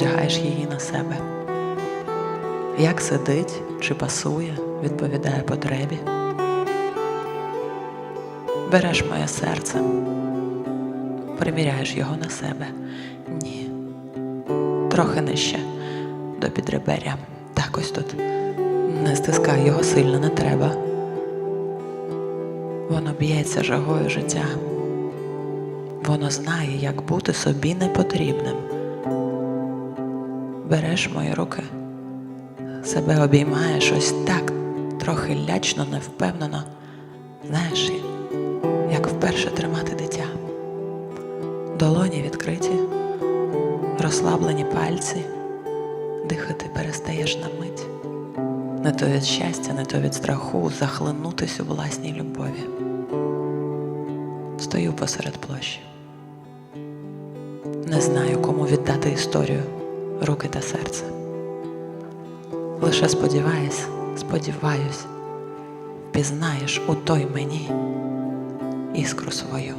одягаєш її на себе. Як сидить чи пасує, відповідає потребі. Береш моє серце, приміряєш його на себе. Ні. Трохи нижче до підреберя. Так ось тут. Не стискай його сильно не треба. Воно б'ється жагою життя. Воно знає, як бути собі непотрібним. Береш мої руки, себе обіймаєш ось так, трохи лячно, невпевнено. Знаєш, як вперше тримати дитя. Долоні відкриті, розслаблені пальці, дихати перестаєш на мить. Не то від щастя, не то від страху захлинутись у власній любові. Стою посеред площі не знаю, кому віддати історію, руки та серце. Лише сподіваюсь, сподіваюсь, пізнаєш у той мені іскру свою.